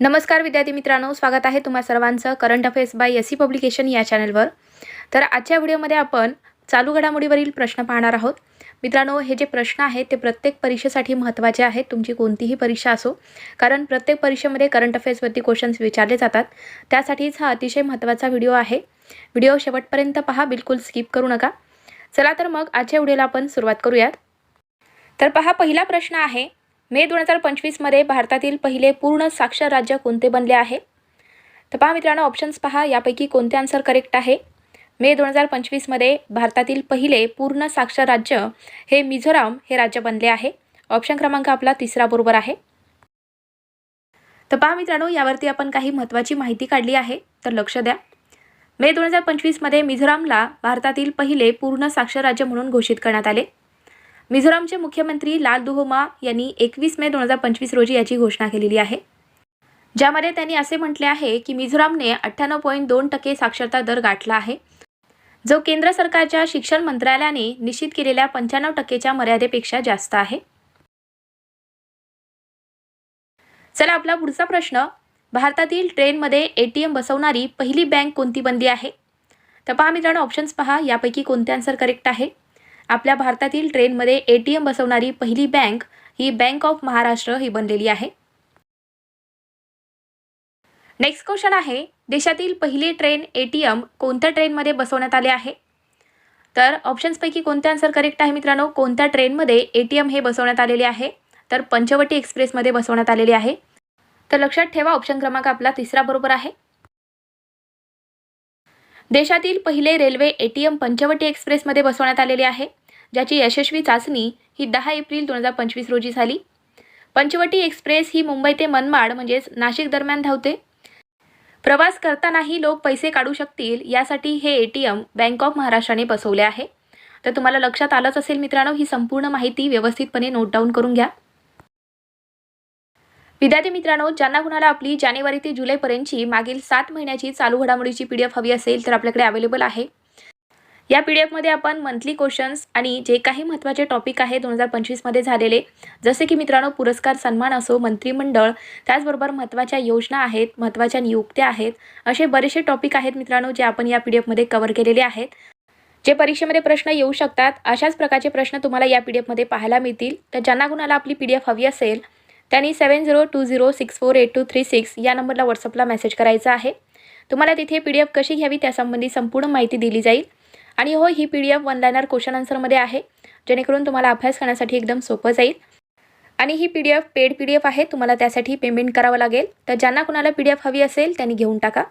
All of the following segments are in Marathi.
नमस्कार विद्यार्थी मित्रांनो स्वागत आहे तुम्हा सर्वांचं current affairs by S C publication या चॅनलवर. तर आजच्या व्हिडिओमध्ये आपण चालू घडामोडीवरील प्रश्न पाहणार आहोत. मित्रांनो हे जे प्रश्न आहेत ते प्रत्येक परीक्षेसाठी महत्त्वाचे आहेत. तुमची कोणतीही परीक्षा असो कारण प्रत्येक परीक्षेमध्ये करंट अफेअर्सवरती क्वेश्चन्स विचारले जातात. त्यासाठीच हा अतिशय महत्त्वाचा व्हिडिओ आहे. व्हिडिओ शेवटपर्यंत पहा बिलकुल स्किप करू नका. चला तर मग आजच्या व्हिडिओला आपण सुरुवात करूयात. तर पहा पहिला प्रश्न आहे मे दोन हजार पंचवीसमध्ये भारतातील पहिले पूर्ण साक्षर राज्य कोणते बनले आहे? तर पहा मित्रांनो ऑप्शन्स पहा. यापैकी कोणते आन्सर करेक्ट आहे? मे दोन हजार पंचवीसमध्ये भारतातील पहिले पूर्ण साक्षर राज्य हे मिझोराम हे राज्य बनले आहे. ऑप्शन क्रमांक आपला तिसरा बरोबर आहे. तर पहा मित्रांनो यावरती आपण काही महत्त्वाची माहिती काढली आहे. तर लक्ष द्या. मे दोन हजार पंचवीसमध्ये मिझोरामला भारतातील पहिले पूर्ण साक्षर राज्य म्हणून घोषित करण्यात आले. मिझोरामचे मुख्यमंत्री लाल दुहोमा यांनी एकवीस मे दोन हजार पंचवीस रोजी याची घोषणा केलेली आहे. ज्यामध्ये त्यांनी असे म्हटले आहे की मिझोरामने अठ्ठ्याण्णव पॉईंट दोन टक्के साक्षरता दर गाठला आहे जो केंद्र सरकारच्या शिक्षण मंत्रालयाने निश्चित केलेल्या पंच्याण्णव टक्केच्या मर्यादेपेक्षा जास्त आहे. चला आपला पुढचा प्रश्न. भारतातील ट्रेनमध्ये ए टी एम बसवणारी पहिली बँक कोणती बनली आहे? तर पहा मित्रांनो ऑप्शन्स पहा. यापैकी कोणते आन्सर करेक्ट आहे? आपल्या भारतातील ट्रेनमध्ये ए टी एम बसवणारी पहिली बँक ही बँक ऑफ महाराष्ट्र ही बनलेली आहे. नेक्स्ट क्वेश्चन आहे देशातील पहिली ट्रेन ए टी एम कोणत्या ट्रेनमध्ये बसवण्यात आले आहे? तर ऑप्शन्सपैकी कोणते आन्सर करेक्ट आहे मित्रांनो? कोणत्या ट्रेनमध्ये ए टी एम हे बसवण्यात आलेले आहे? तर पंचवटी एक्सप्रेसमध्ये बसवण्यात आलेले आहे. तर लक्षात ठेवा ऑप्शन क्रमांक आपला तिसरा बरोबर आहे. देशातील पहिले railway A T M Panchavati एक्सप्रेसमध्ये बसवण्यात आलेले आहे ज्याची यशस्वी चाचणी ही दहा एप्रिल दोन हजार पंचवीस रोजी झाली. पंचवटी एक्सप्रेस ही मुंबई ते मनमाड म्हणजेच नाशिक दरम्यान धावते. प्रवास करतानाही लोक पैसे काढू शकतील यासाठी हे A T M bank of महाराष्ट्राने बसवले आहे. तर तुम्हाला लक्षात आलंच असेल मित्रांनो ही संपूर्ण माहिती व्यवस्थितपणे नोट डाऊन करून घ्या. विद्यार्थी मित्रांनो ज्यांना कुणाला आपली जानेवारी ते जुलैपर्यंतची मागील सात महिन्याची चालू घडामोडीची पी डी एफ हवी असेल तर आपल्याकडे अवेलेबल आहे. या पी डी एफमध्ये आपण मंथली क्वेश्चन्स आणि जे काही महत्त्वाचे टॉपिक आहे दोन हजार पंचवीसमध्ये झालेले जसे की मित्रांनो पुरस्कार सन्मान असो मंत्रिमंडळ त्याचबरोबर महत्त्वाच्या योजना आहेत महत्त्वाच्या नियुक्त्या आहेत असे बरेचसे टॉपिक आहेत मित्रांनो जे आपण या पी डी एफमध्ये कवर केलेले आहेत. जे परीक्षेमध्ये प्रश्न येऊ शकतात अशाच प्रकारचे प्रश्न तुम्हाला या पी डी एफमध्ये पाहायला मिळतील. तर ज्यांना कुणाला आपली पी डी एफ हवी असेल त्यांनी seven zero two zero six four eight two three six या नंबरला व्हॉट्सअपला मेसेज करायचा आहे. तुम्हाला तिथे पी डी एफ कशी घ्यावी त्यासंबंधी संपूर्ण माहिती दिली जाईल. आणि हो ही P D F one liner question आन्सरमध्ये आहे जेणेकरून तुम्हाला अभ्यास करण्यासाठी एकदम सोपं जाईल. आणि ही P D F paid P D F आहे तुम्हाला त्यासाठी पेमेंट करावं लागेल. तर ज्यांना कुणाला पी डी एफ हवी असेल त्यांनी घेऊन टाका.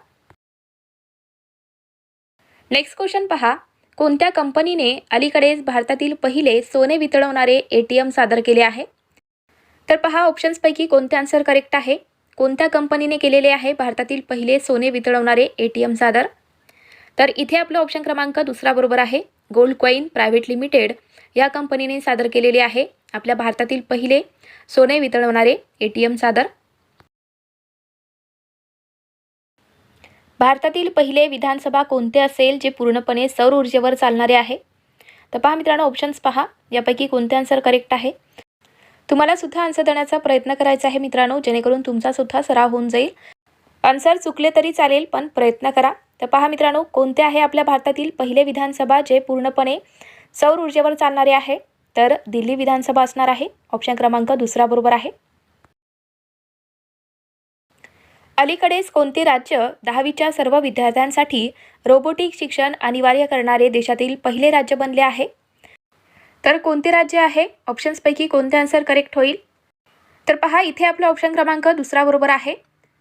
नेक्स्ट क्वेश्चन पहा. कोणत्या कंपनीने अलीकडेच भारतातील पहिले सोने वितळवणारे ए टी एम सादर केले आहे? तर पहा ऑप्शन्सपैकी कोणते आन्सर करेक्ट आहे? कोणत्या कंपनीने केलेले आहे भारतातील पहिले सोने वितळवणारे ए टी एम सादर? तर इथे आपलं ऑप्शन क्रमांक दुसरा बरोबर आहे. गोल्ड क्वाईन प्रायव्हेट लिमिटेड या कंपनीने सादर केलेले आहे. आपल्या भारतातील पहिले सोने वितळवणारे ए टी एम सादर. भारतातील पहिले विधानसभा कोणते असेल जे पूर्णपणे सौर ऊर्जेवर चालणारे आहे? तर पहा मित्रांनो ऑप्शन्स पहा. यापैकी कोणते आन्सर करेक्ट आहे? तुम्हाला सुद्धा आन्सर देण्याचा प्रयत्न करायचा आहे मित्रांनो जेणेकरून तुमचा सुद्धा सराव होऊन जाईल. आन्सर चुकले तरी चालेल पण प्रयत्न करा. तर पहा मित्रांनो कोणते आहे आपल्या भारतातील पहिले विधानसभा जे पूर्णपणे सौर ऊर्जेवर चालणारे आहे? तर दिल्ली विधानसभा असणार आहे. ऑप्शन क्रमांक दुसरा बरोबर आहे. अलीकडेच कोणते राज्य दहावीच्या सर्व विद्यार्थ्यांसाठी रोबोटिक शिक्षण अनिवार्य करणारे देशातील पहिले राज्य बनले आहे? तर कोणते राज्य आहे? ऑप्शन्सपैकी कोणते आन्सर करेक्ट होईल? तर पहा इथे आपला ऑप्शन क्रमांक दुसरा बरोबर आहे.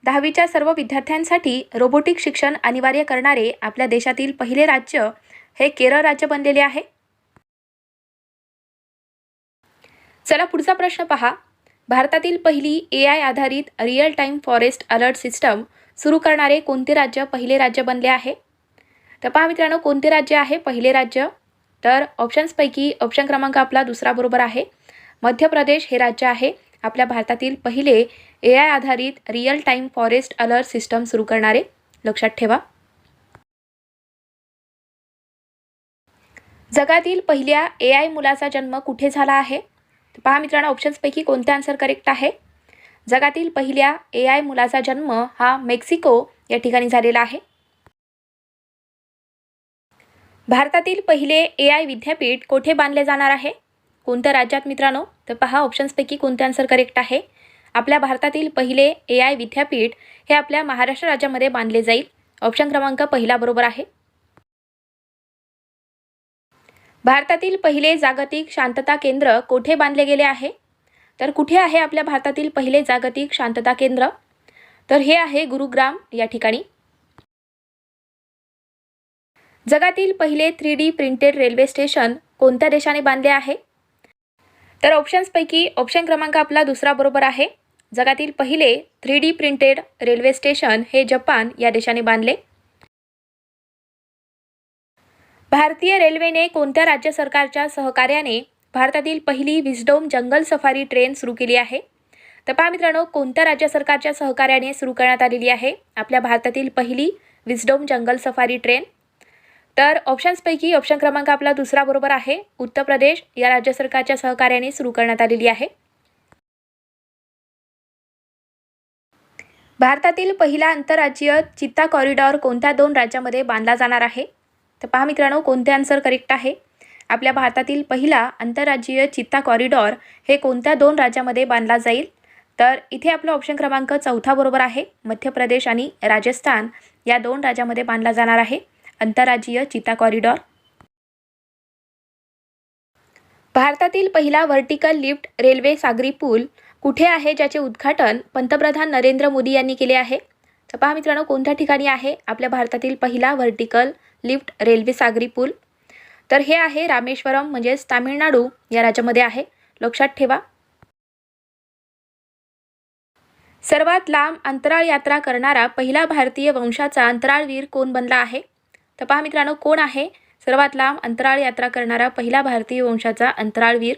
दहावीच्या सर्व विद्यार्थ्यांसाठी रोबोटिक शिक्षण अनिवार्य करणारे आपल्या देशातील पहिले राज्य हे केरळ राज्य बनलेले आहे. चला पुढचा प्रश्न पहा. भारतातील पहिली ए आय आधारित real time forest alert system सुरू करणारे कोणते राज्य पहिले राज्य बनले आहे? तर पहा मित्रांनो कोणते राज्य आहे पहिले राज्य? तर ऑप्शन्सपैकी ऑप्शन क्रमांक आपला दुसरा बरोबर आहे. मध्य प्रदेश हे राज्य आहे. आपल्या भारतातील पहिले ए आय आधारित real time forest alert system सुरू करणारे. लक्षात ठेवा. जगातील पहिल्या ए आय मुलाचा जन्म कुठे झाला आहे? पहा मित्रांनो ऑप्शन्सपैकी कोणते आन्सर करेक्ट आहे? जगातील पहिल्या ए आय मुलाचा जन्म हा मेक्सिको या ठिकाणी झालेला आहे. भारतातील पहिले ए आय विद्यापीठ कोठे बांधले जाणार आहे? कोणत्या राज्यात मित्रांनो? तर पहा ऑप्शन्सपैकी कोणते आन्सर करेक्ट आहे? आपल्या भारतातील पहिले ए आय विद्यापीठ हे आपल्या महाराष्ट्र राज्यामध्ये बांधले जाईल. ऑप्शन क्रमांक पहिला बरोबर आहे. भारतातील पहिले जागतिक शांतता केंद्र कोठे बांधले गेले आहे? तर कुठे आहे आपल्या भारतातील पहिले जागतिक शांतता केंद्र? तर हे आहे गुरुग्राम या ठिकाणी. जगातील पहिले three D printed railway station कोणत्या देशाने बांधले आहे? तर ऑप्शन्सपैकी ऑप्शन क्रमांक आपला दुसरा बरोबर आहे. जगातील पहिले three D printed railway station हे जपान या देशाने बांधले. भारतीय रेल्वेने कोणत्या राज्य सरकारच्या सहकार्याने भारतातील पहिली विस्डोम जंगल सफारी ट्रेन सुरू केली आहे? तर पहा मित्रांनो कोणत्या राज्य सरकारच्या सहकार्याने सुरू करण्यात आलेली आहे? आपल्या भारतातील पहिली विस्डोम जंगल सफारी ट्रेन तर ऑप्शन्सपैकी ऑप्शन क्रमांक आपला दुसरा बरोबर आहे. उत्तर प्रदेश या राज्य सरकारच्या सहकार्याने सुरू करण्यात आलेली आहे. भारतातील पहिला आंतरराज्यीय चित्ता कॉरिडॉर कोणत्या दोन राज्यामध्ये बांधला जाणार आहे? तर पहा मित्रांनो कोणते आन्सर करेक्ट आहे? आपल्या भारतातील पहिला आंतरराज्यीय चित्ता कॉरिडॉर हे कोणत्या दोन राज्यामध्ये बांधला जाईल? तर इथे आपलं ऑप्शन क्रमांक चौथा बरोबर आहे. मध्य प्रदेश आणि राजस्थान या दोन राज्यामध्ये बांधला जाणार आहे. आंतरराज्यीय चिता कॉरिडॉर. भारतातील पहिला व्हर्टिकल लिफ्ट रेल्वे सागरी पूल कुठे आहे ज्याचे उद्घाटन पंतप्रधान नरेंद्र मोदी यांनी केले आहे? तर पहा मित्रांनो कोणत्या ठिकाणी आहे आपल्या भारतातील पहिला व्हर्टिकल लिफ्ट रेल्वे सागरी पूल? तर हे आहे रामेश्वरम म्हणजेच तामिळनाडू या राज्यामध्ये आहे. लक्षात ठेवा. सर्वात लांब अंतराळ यात्रा करणारा पहिला भारतीय वंशाचा अंतराळवीर कोण बनला आहे? तर पहा मित्रांनो कोण आहे सर्वात लांब अंतराळ यात्रा करणारा पहिला भारतीय वंशाचा अंतराळवीर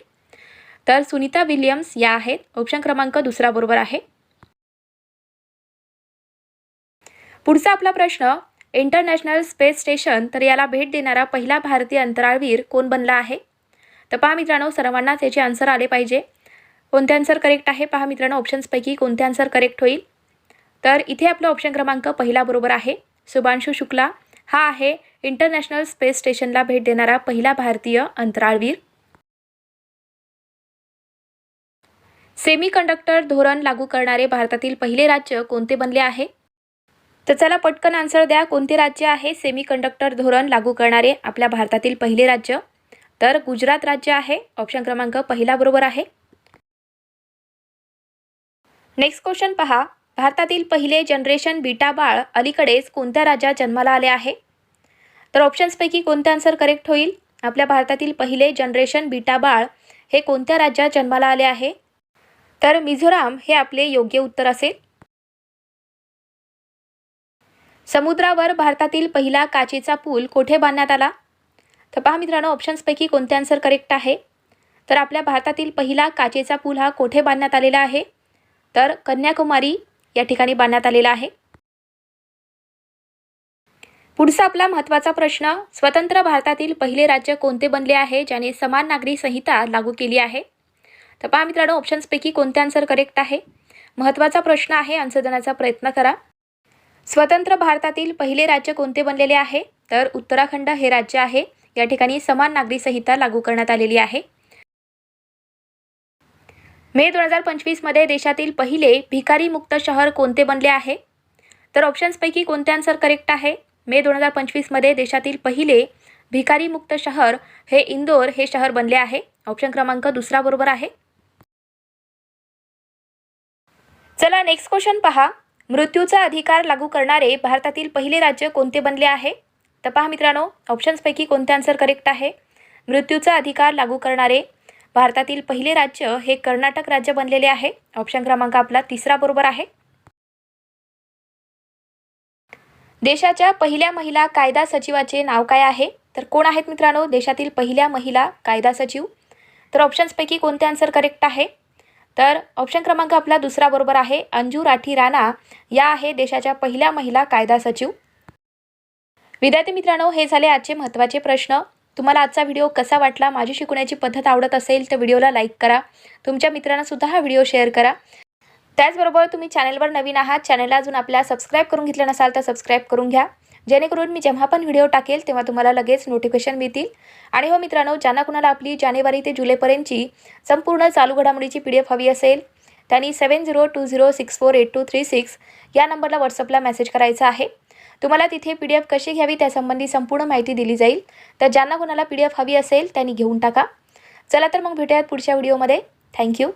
तर सुनीता विलियम्स या आहेत. ऑप्शन क्रमांक दुसरा बरोबर आहे. पुढचा आपला प्रश्न इंटरनॅशनल स्पेस स्टेशन तर याला भेट देणारा पहिला भारतीय अंतराळवीर कोण बनला आहे? तर पहा मित्रांनो सर्वांनाच याचे आन्सर आले पाहिजे. कोणते आन्सर करेक्ट आहे? पहा मित्रांनो ऑप्शन्सपैकी कोणते आन्सर करेक्ट होईल? तर इथे आपला ऑप्शन क्रमांक पहिला बरोबर आहे. शुभांशु शुक्ला हा आहे इंटरनॅशनल स्पेस स्टेशनला भेट देणारा पहिला भारतीय अंतराळवीर. सेमी कंडक्टर धोरण लागू करणारे भारतातील पहिले राज्य कोणते बनले आहे? तर चला पटकन आन्सर द्या कोणते राज्य आहे सेमी कंडक्टर धोरण लागू करणारे आपल्या भारतातील पहिले राज्य? तर गुजरात राज्य आहे ऑप्शन क्रमांक पहिला बरोबर आहे. नेक्स्ट क्वेश्चन पहा भारतातील पहिले जनरेशन बीटा बाळ अलीकडेच कोणत्या राज्यात जन्माला आले आहे? तर ऑप्शन्सपैकी कोणते आन्सर करेक्ट होईल? आपल्या भारतातील पहिले जनरेशन बीटा बाळ हे कोणत्या राज्यात जन्माला आले आहे? तर मिझोराम हे आपले योग्य उत्तर असेल. समुद्रावर भारतातील पहिला काचेचा पूल कोठे बांधण्यात आला? तर पहा मित्रांनो ऑप्शन्सपैकी कोणते आन्सर करेक्ट आहे? तर आपल्या भारतातील पहिला काचेचा पूल हा कोठे बांधण्यात आलेला आहे? तर कन्याकुमारी या ठिकाणी बांधण्यात आलेला आहे. पुढचा आपला महत्त्वाचा प्रश्न स्वतंत्र भारतातील पहिले राज्य कोणते बनले आहे ज्याने समान नागरी संहिता लागू केली आहे? तर पहा मित्रांनो ऑप्शन्सपैकी कोणते आन्सर करेक्ट आहे? महत्त्वाचा प्रश्न आहे आन्सर देण्याचा प्रयत्न करा. स्वतंत्र भारतातील पहिले राज्य कोणते बनलेले आहे? तर उत्तराखंड हे राज्य आहे. या ठिकाणी समान नागरी संहिता लागू करण्यात आलेली आहे. मे दोन हजार पंचवीसमध्ये देशातील पहिले भिकारी मुक्त शहर कोणते बनले आहे? तर ऑप्शन्सपैकी कोणते आन्सर करेक्ट आहे? मे दोन हजार पंचवीसमध्ये देशातील पहिले भिकारी मुक्त शहर हे इंदोर हे शहर बनले आहे. ऑप्शन क्रमांक दुसरा बरोबर आहे. चला नेक्स्ट क्वेश्चन पहा. मृत्यूचा अधिकार लागू करणारे भारतातील पहिले राज्य कोणते बनले आहे? तर पहा मित्रांनो ऑप्शन्सपैकी कोणते आन्सर करेक्ट आहे? मृत्यूचा अधिकार लागू करणारे भारतातील पहिले राज्य हे कर्नाटक राज्य बनलेले आहे. ऑप्शन क्रमांक आपला तिसरा बरोबर आहे. देशाच्या पहिल्या महिला कायदा सचिवाचे नाव काय आहे? तर कोण आहेत मित्रांनो? देशातील पहिल्या महिला कायदा सचिव. तर ऑप्शन्सपैकी कोणते आन्सर करेक्ट आहे? तर ऑप्शन क्रमांक आपला दुसरा बरोबर आहे. अंजू राठी राणा या आहे देशाच्या पहिल्या महिला कायदा सचिव. विद्यार्थी मित्रांनो हे झाले आजचे महत्त्वाचे प्रश्न. तुम्हाला आजचा व्हिडिओ कसा वाटला माझी शिकवण्याची पद्धत आवडत असेल तर व्हिडिओला लाईक करा. तुमच्या मित्रांनासुद्धा हा व्हिडिओ शेअर करा. त्याचबरोबर तुम्ही चॅनलवर नवीन आहात चॅनलला अजून आपल्या सबस्क्राईब करून घेतलं नसाल तर सबस्क्राईब करून घ्या. जेणेकरून मी जेव्हा पण व्हिडिओ टाकेल तेव्हा तुम्हाला लगेच नोटिफिकेशन मिळतील. आणि हो मित्रांनो ज्यांना कुणाला आपली जानेवारी ते जुलैपर्यंतची संपूर्ण चालू घडामोडीची पी डी एफ हवी असेल त्यांनी seven zero two zero six four eight two three six या नंबरला व्हॉट्सअपला मेसेज करायचा आहे. तुम्हाला तिथे पी डी एफ कशी घ्यावी त्यासंबंधी संपूर्ण माहिती दिली जाईल. तर ज्यांना कोणाला पी डी एफ हवी असेल त्यांनी घेऊन टाका. चला तर मग भेटूयात पुढच्या व्हिडिओमध्ये. थँक्यू